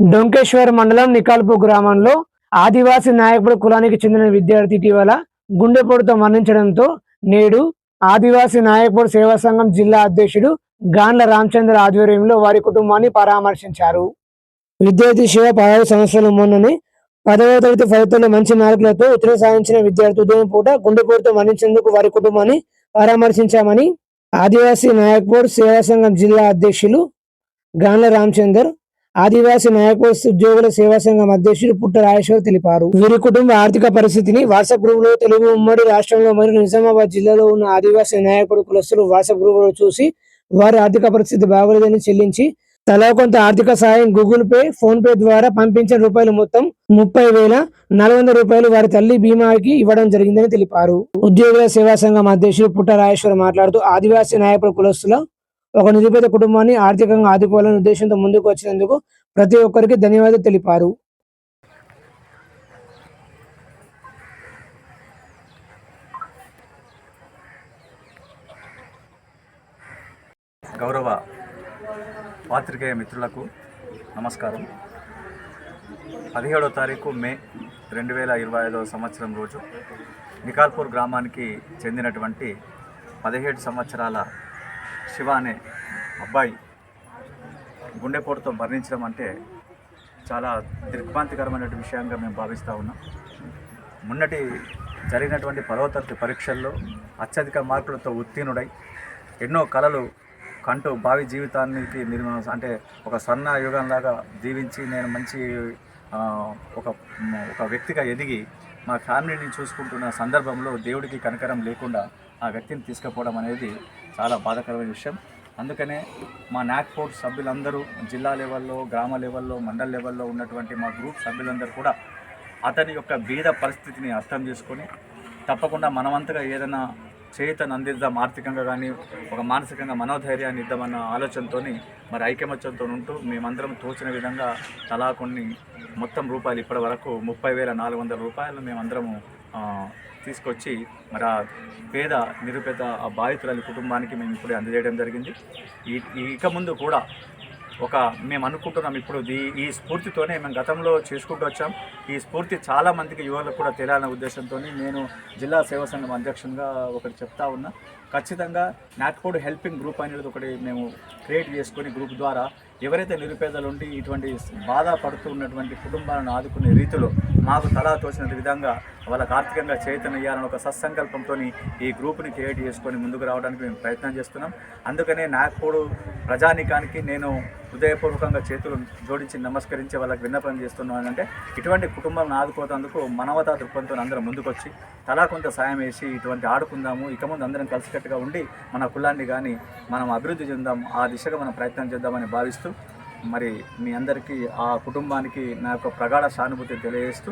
డొంకేశ్వర్ మండలం నికాల్పు గ్రామంలో ఆదివాసీ నాయకుడు కులానికి చెందిన విద్యార్థి ఇటీవల గుండెపోటుతో మరణించడంతో నేడు ఆదివాసీ నాయకుడు సేవా సంఘం జిల్లా అధ్యక్షుడు గాండ్ల రామచంద్ర ఆధ్వర్యంలో వారి కుటుంబాన్ని పరామర్శించారు. విద్యార్థి శివ పదహారు సంవత్సరాల మొన్ననే పదవ తరగతి ఫలితాల్లో మంచి మార్కులతో ఉత్తర సాధించిన విద్యార్థి ఉదయం పూట గుండెపోటుతో మరణించేందుకు వారి కుటుంబాన్ని పరామర్శించామని ఆదివాసీ నాయక్పూర్ సేవా సంఘం జిల్లా అధ్యక్షులు గాండ్ల రామచందర్ ఆదివాసీ నాయకుల ఉద్యోగుల సేవా సంఘం అధ్యక్షుడు పుట్ట రాజేశ్వర్ తెలిపారు. వీరి కుటుంబ ఆర్థిక పరిస్థితిని వాట్సాప్ గ్రూప్లో తెలుగు ఉమ్మడి రాష్ట్రంలో మరియు నిజామాబాద్ జిల్లాలో ఉన్న ఆదివాసీ నాయకుడు కులస్తులు వాట్సాప్ గ్రూప్లో చూసి వారి ఆర్థిక పరిస్థితి బాగోలేదని చెల్లించి తలా కొంత ఆర్థిక సాయం గూగుల్ పే ఫోన్ పే ద్వారా పంపించిన రూపాయలు మొత్తం ముప్పై వేల నాలుగు వందల రూపాయలు వారి తల్లి బీమాకి ఇవ్వడం జరిగిందని తెలిపారు. ఉద్యోగుల సేవా సంఘం అధ్యక్షుడు పుట్ట రాజేశ్వర్ మాట్లాడుతూ ఆదివాసీ నాయకుడు కులస్తుల ఒక నిరుపేద కుటుంబాన్ని ఆర్థికంగా ఆదుకోవాలనే ఉద్దేశంతో ముందుకు వచ్చినందుకు ప్రతి ఒక్కరికి ధన్యవాదాలు తెలిపారు. గౌరవ పాత్రికేయ మిత్రులకు నమస్కారం. పదిహేడో తారీఖు మే రెండు వేల ఇరవై ఐదవ సంవత్సరం రోజు నికాల్పూర్ గ్రామానికి చెందినటువంటి పదిహేడు సంవత్సరాల శివ అనే అబ్బాయి గుండెపోటుతో మరణించడం అంటే చాలా దిగ్భ్రాంతికరమైనటువంటి విషయంగా మేము భావిస్తూ ఉన్నాం. మొన్నటి జరిగినటువంటి పదవ పరీక్షల్లో అత్యధిక మార్కులతో ఉత్తీర్ణుడై ఎన్నో కళలు కంటూ భావి జీవితానికి నిర్మ అంటే ఒక సన్న యుగంలాగా జీవించి నేను మంచి ఒక ఒక వ్యక్తిగా ఎదిగి మా ఫ్యామిలీని చూసుకుంటున్న సందర్భంలో దేవుడికి కనకరం లేకుండా ఆ వ్యక్తిని తీసుకుపోవడం అనేది చాలా బాధాకరమైన విషయం. అందుకనే మా నాక్పోర్ట్ సభ్యులందరూ జిల్లా లెవెల్లో గ్రామ లెవెల్లో మండల లెవెల్లో ఉన్నటువంటి మా గ్రూప్ సభ్యులందరూ కూడా అతని యొక్క బీద పరిస్థితిని అర్థం చేసుకొని తప్పకుండా మనమంతగా ఏదైనా చేతను అందిద్దాం ఆర్థికంగా కానీ ఒక మానసికంగా మనోధైర్యాన్ని ఇద్దామన్న ఆలోచనతో మరి ఐకమత్యంతో ఉంటూ మేమందరం తోచిన విధంగా తలా కొన్ని మొత్తం రూపాయలు ఇప్పటి వరకు ముప్పై వేల నాలుగు వందల రూపాయలు మేమందరము తీసుకొచ్చి మరి ఆ పేద నిరుపేద ఆ బాధితురాలి కుటుంబానికి మేము ఇప్పుడే అందజేయడం జరిగింది. ఈ ఇక ముందు కూడా ఒక మేము అనుకుంటున్నాం ఇప్పుడు దీ ఈ స్ఫూర్తితోనే మేము గతంలో చేసుకుంటూ వచ్చాం. ఈ స్ఫూర్తి చాలామందికి యువతకు యువకులకు కూడా తెలియాలనే ఉద్దేశంతో నేను జిల్లా సేవా సంఘం అధ్యక్షునిగా ఒకటి చెప్తా ఉన్నా. ఖచ్చితంగా నాట్కోడ్ హెల్పింగ్ గ్రూప్ అనేది ఒకటి మేము క్రియేట్ చేసుకొని గ్రూప్ ద్వారా ఎవరైతే నిరుపేదలు ఉండి ఇటువంటి బాధపడుతూ ఉన్నటువంటి కుటుంబాలను ఆదుకునే రీతిలో మాకు తలా తోచిన విధంగా వాళ్ళకు ఆర్థికంగా చైతన్యాలని ఒక సత్సంకల్పంతో ఈ గ్రూప్ని క్రియేట్ చేసుకొని ముందుకు రావడానికి మేము ప్రయత్నం చేస్తున్నాం. అందుకనే నాగ్పూడు ప్రజానికానికి నేను హృదయపూర్వకంగా చేతులు జోడించి నమస్కరించి వాళ్ళకి విన్నపం చేస్తున్నాను అంటే ఇటువంటి కుటుంబాలను ఆదుకోతందుకు మానవతా దృక్పథంతో అందరం ముందుకొచ్చి తలా కొంత సాయం వేసి ఇటువంటి ఆడుకుందాము. ఇక ముందు అందరం కలిసికట్టుగా ఉండి మన కులాన్ని కానీ మనం అభివృద్ధి చెందాం ఆ దిశగా మనం ప్రయత్నం చేద్దామని భావిస్తూ మరి మీ అందరికీ ఆ కుటుంబానికి నా యొక్క ప్రగాఢ సానుభూతి తెలియజేస్తూ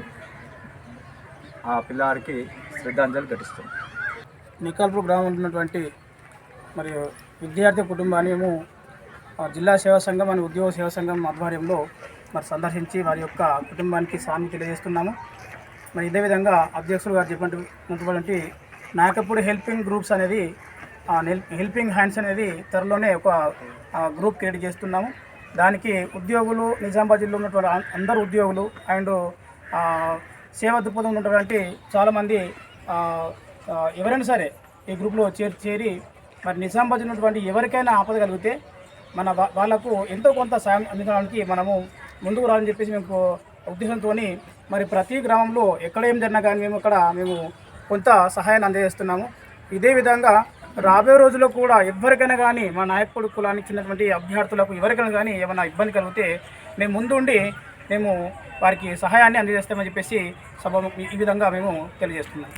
ఆ పిల్లాడికి శ్రద్ధాంజలి ఘటిస్తుంది నికాల్పూర్ గ్రామంలో ఉన్నటువంటి మరియు విద్యార్థి కుటుంబాన్ని మేము జిల్లా సేవా సంఘం మరియు ఉద్యోగ సేవా సంఘం ఆధ్వర్యంలో మరి సందర్శించి వారి యొక్క కుటుంబానికి సామి తెలియజేస్తున్నాము. మరి ఇదే విధంగా అధ్యక్షులు గారు చెప్పినటువంటి నాయకపూడి హెల్పింగ్ గ్రూప్స్ అనేది హెల్పింగ్ హ్యాండ్స్ అనేది త్వరలోనే ఒక గ్రూప్ క్రియేట్ చేస్తున్నాము. దానికి ఉద్యోగులు నిజామాబాద్ జిల్లాలో ఉన్నటువంటి అందరు ఉద్యోగులు అండ్ సేవా దృక్పథం ఉన్నటువంటి చాలామంది ఎవరైనా సరే ఈ గ్రూప్లో చేరి చేరి మరి నిజామాబాద్ ఉన్నటువంటి ఎవరికైనా ఆపద కలిగితే మన వాళ్ళకు ఎంతో కొంత సాయం అందించడానికి మనము ముందుకు రావాలని చెప్పేసి మేము ఉద్దేశంతో మరి ప్రతి గ్రామంలో ఎక్కడ ఏం జరిగినా కానీ మేము అక్కడ మేము కొంత సహాయాన్ని అందజేస్తున్నాము. ఇదే విధంగా రాబోయే రోజుల్లో కూడా ఎవరికైనా కానీ మా నాయకుడు కులానికి చెందినటువంటి అభ్యర్థులకు ఎవరికైనా కానీ ఏమైనా ఇబ్బంది కలిగితే మేము ముందుండి మేము వారికి సహాయాన్ని అందజేస్తామని చెప్పేసి సభ ఈ విధంగా మేము తెలియజేస్తున్నాం.